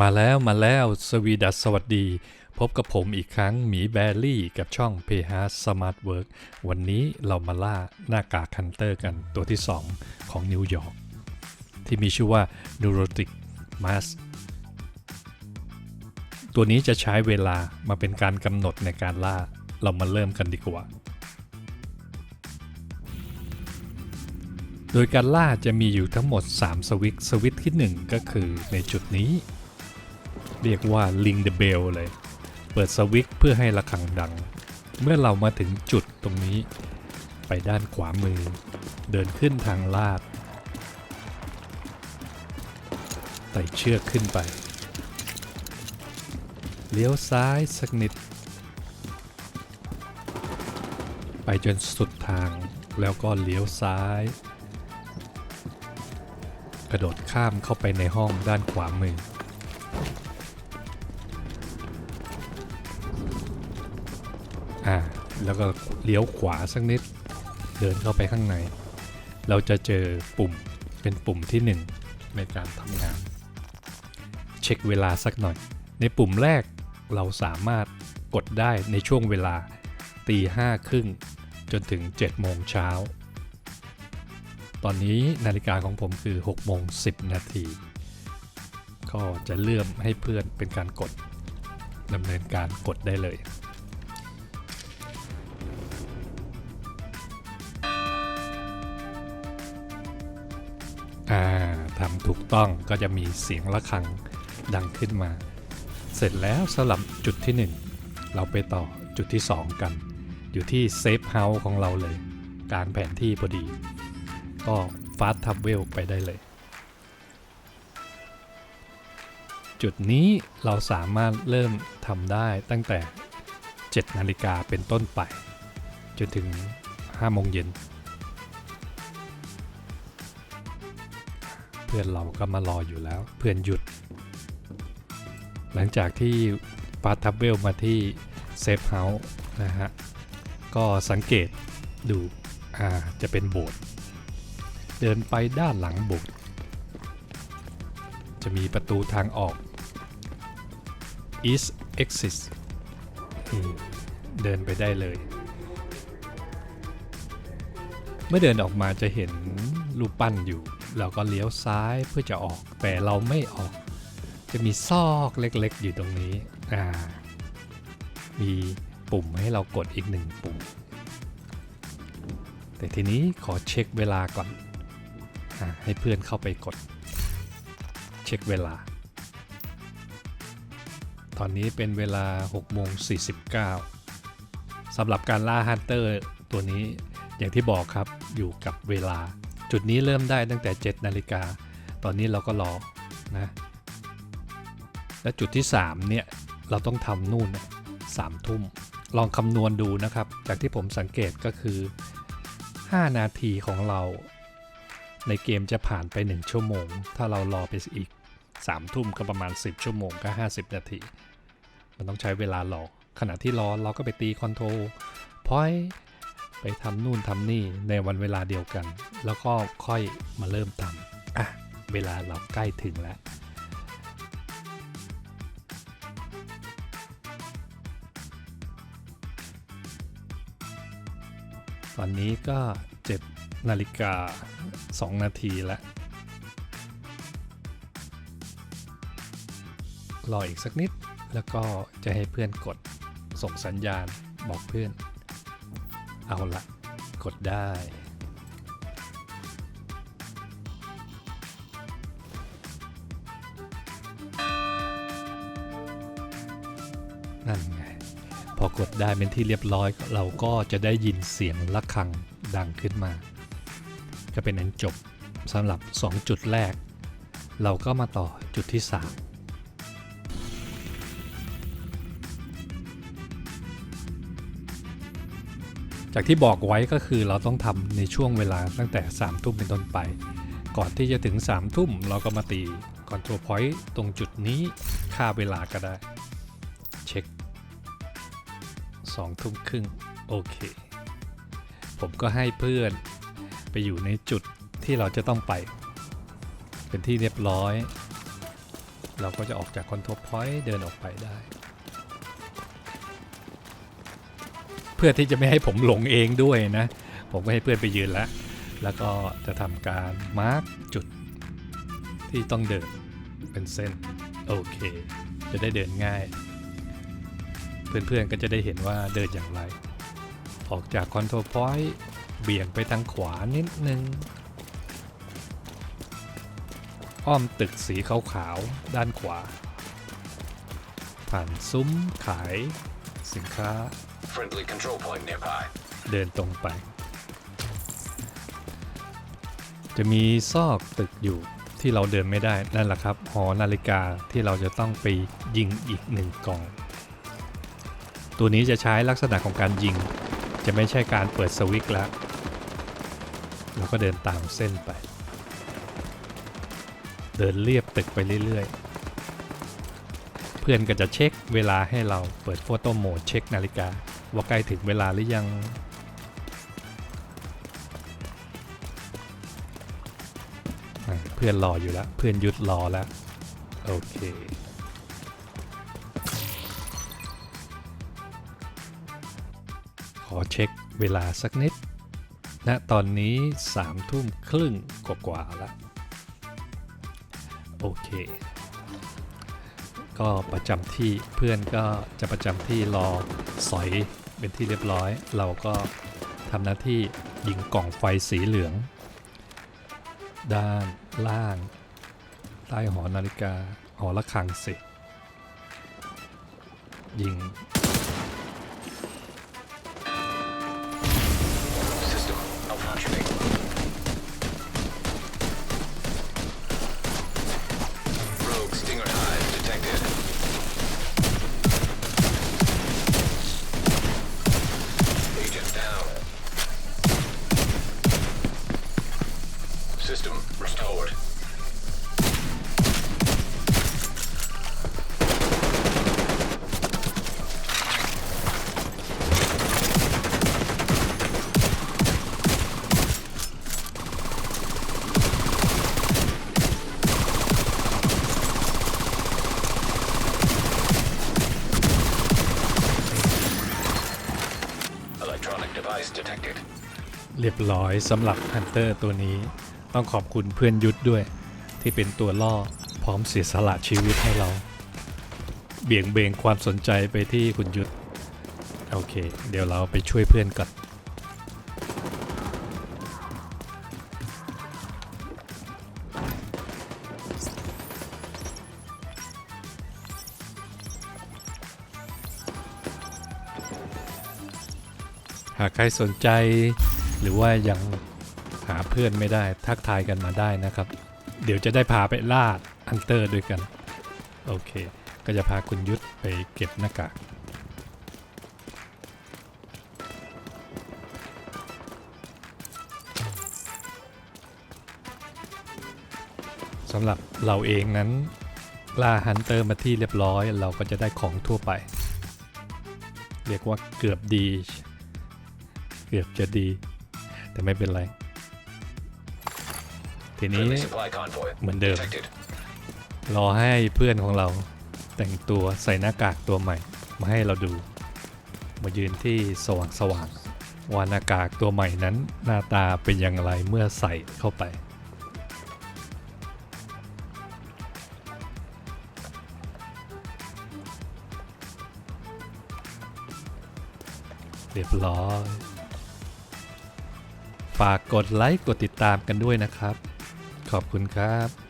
มาแล้วมาแล้วสวีดัสสวัสดี พบกับผมอีกครั้งหมีแบรี่กับช่อง p h Smart Work วันนี้เรามาล่าหน้ากากคันเตอร์กันตัวที่ 2 ของนิวยอร์กที่มีชื่อว่า Neurotic Mask ตัวนี้จะใช้เวลามาเป็นการกำหนดในการล่า เรามาเริ่มกันดีกว่า โดยการล่าจะมีอยู่ทั้งหมด 3 สวิตสวิตที่ 1 ก็คือในจุดนี้ เรียกว่า Ring the Bell เลย เปิดสวิตช์เพื่อให้ระฆังดัง เมื่อเรามาถึงจุดตรงนี้ ไปด้านขวามือ เดินขึ้นทางลาดไต่เชือกขึ้นไป เลี้ยวซ้ายสักนิด ไปจนสุดทางแล้วก็เลี้ยวซ้าย กระโดดข้ามเข้าไปในห้องด้านขวามือ อ่าแล้วก็เลี้ยวขวาสักนิด เดินเข้าไปข้างใน เราจะเจอปุ่มเป็นปุ่มที่ 1 ในการทำงาน เช็คเวลาสักหน่อย ในปุ่มแรกเราสามารถกดได้ในช่วงเวลาตีห้าครึ่งจนถึง7โมงเช้า ตอนนี้นาฬิกาของผมคือ6โมง10 นาที ก็จะเลื่อมให้เพื่อนเป็นการกดดำเนินการกดได้เลย ถูกต้องก็จะมีเสียงะระฆังดังขึ้นมา เสร็จแล้วสำหรับจุดที่ 1 เราไปต่อจุดที่ 2 กัน อยู่ที่เซฟเฮาส์ของเราเลย กลางแผนที่พอดี ก็ฟาสทับเวลไปได้เลย จุดนี้เราสามารถเริ่มทำได้ตั้งแต่ 7 นาฬิกาเป็นต้นไป จนถึง5โมงเย็น พื่อนเราก็มารออยู่แล้ว เพื่อนหยุด หลังจากที่ฟาทับเวลมาที่เซฟเฮาส์นะฮะ ก็สังเกตดูอ่าจะเป็นโบสถ์เดินไปด้านหลังโบสถ์จะมีประตูทางออก East Exit เดินไปได้เลย เมื่อเดินออกมาจะเห็นรูปปั้นอยู่ เราก็เลี้ยวซ้ายเพื่อจะออกแต่เราไม่ออก จะมีซอกเล็กๆ อยู่ตรงนี้อ่ามีปุ่มให้เรากดอีกหนึ่งปุ่ม แต่ทีนี้ขอเช็คเวลาก่อนอให้เพื่อนเข้าไปกด เช็คเวลา ตอนนี้เป็นเวลา6โมง49สำหรับการล่าฮันเตอร์ตัวนี้อย่างที่บอกครับอยู่กับเวลา จุดนี้เริ่มได้ตั้งแต่ 7 นาฬิกา ตอนนี้เราก็รอนะ และจุดที่ 3 เนี่ย เราต้องทำนู่นสามทุ่ม ลองคำนวณดูนะครับ จากที่ผมสังเกตก็คือ 5 นาทีของเรา ในเกมจะผ่านไป 1 ชั่วโมง ถ้าเรารอไปอีก 3 ทุ่มก็ประมาณ 10 ชั่วโมงก็ 50 นาที มันต้องใช้เวลารอขณะที่รอเราก็ไปตีคอนโทรลพอย ไปทำนู่นทำนี่ในวันเวลาเดียวกัน แล้วก็ค่อยมาเริ่มทำอะเวลาเราใกล้ถึงแล้วตอนนี้ก็7นาฬิกา 2 นาทีแล้ว รออีกสักนิดแล้วก็จะให้เพื่อนกดส่งสัญญาณบอกเพื่อน เอาละกดได้ นั่นไง พอกดได้เป็นที่เรียบร้อยเราก็จะได้ยินเสียงะระฆังดังขึ้นมา ก็เป็นอันจบสำหรับ 2 จุดแรก เราก็มาต่อจุดที่ 3 จากที่บอกไว้ก็คือเราต้องทำในช่วงเวลาตั้งแต่3ามทุ่มเป็นต้นไป ก่อนที่จะถึง3ามทุ่มเราก็มาตีคอนโทรลพอยต์ตรงจุดนี้ค่าเวลาก็ได้ เช็คสองทุ่มครึ่งโอเค ผมก็ให้เพื่อนไปอยู่ในจุดที่เราจะต้องไป เป็นที่เรียบร้อย เราก็จะออกจากคอนโทรลพอยต์เดินออกไปได้ พื่อที่จะไม่ให้ผมหลงเองด้วยนะ ผมก็ให้เพื่อนไปยืนแล้ว แล้วก็จะทำการมาร์กจุดที่ต้องเดินเป็นเส้น โอเค จะได้เดินง่าย เพื่อนๆก็จะได้เห็นว่าเดินอย่างไร ออกจากคอนโทรลพอยต์เบี่ยงไปทางขวานิดนึง อ้อมตึกสีขาวๆด้านขวา ผ่านซุ้มขาย สินค้า Friendly control point nearby. เดินตรงไป จะมีซอกตึกอยู่ที่เราเดินไม่ได้นั่นแหละครับหอนาฬิกาที่เราจะต้องไปยิงอีกหนึ่งกล่อง ตัวนี้จะใช้ลักษณะของการยิง จะไม่ใช่การเปิดสวิตช์แล้วเราก็เดินตามเส้นไป เดินเรียบตึกไปเรื่อยๆ เพื่อนก็จะเช็คเวลาให้เราเปิดโฟโต้โหมดเช็คนาฬิกา ว่าใกล้ถึงเวลาหรือยัง เพื่อนรออยู่แล้ว เพื่อนหยุดรอแล้ว โอเคขอเช็คเวลาสักนิดณตอนนี้สามทุ่มครึ่งกว่าๆแล้ว โอเค ก็ประจำที่เพื่อนก็จะประจำที่รอสอยเป็นที่เรียบร้อย เราก็ทำหน้าที่ยิงกล่องไฟสีเหลือง ด้านล่าง ใต้หอนาฬิกาหอระฆังสิ ยิง System malfunctioning. Rogue เรียบร้อยสำหรับฮันเตอร์ตัวนี้ต้องขอบคุณเพื่อนยุทธด้วย ที่เป็นตัวล่อพร้อมเสียสละชีวิตให้เรา เบี่ยงเบนความสนใจไปที่คุณยุทธโอเค เดี๋ยวเราไปช่วยเพื่อนก่อนหากใครสนใจ หรือว่ายังหาเพื่อนไม่ได้ทักทายกันมาได้นะครับ เดี๋ยวจะได้พาไปล่าฮันเตอร์ด้วยกัน โอเค ก็จะพาคุณยุทธไปเก็บหน้ากากสำหรับเราเองนั้นล่าฮันเตอร์มาที่เรียบร้อย เราก็จะได้ของทั่วไป เรียกว่าเกือบดี เกือบจะดี แต่ไม่เป็นไร ทีนี้ Friendly supply convoy Mình được. detected. รอให้เพื่อนของเราแต่งตัวใส่หน้ากากตัวใหม่ มาให้เราดู มายืนที่สว่างสว่างๆว่าหน้ากากตัวใหม่นั้นหน้าตาเป็นอย่างไรเมื่อใส่เข้าไปเรียบร้อย ฝากกดไลค์กดติดตามกันด้วยนะครับ ขอบคุณครับ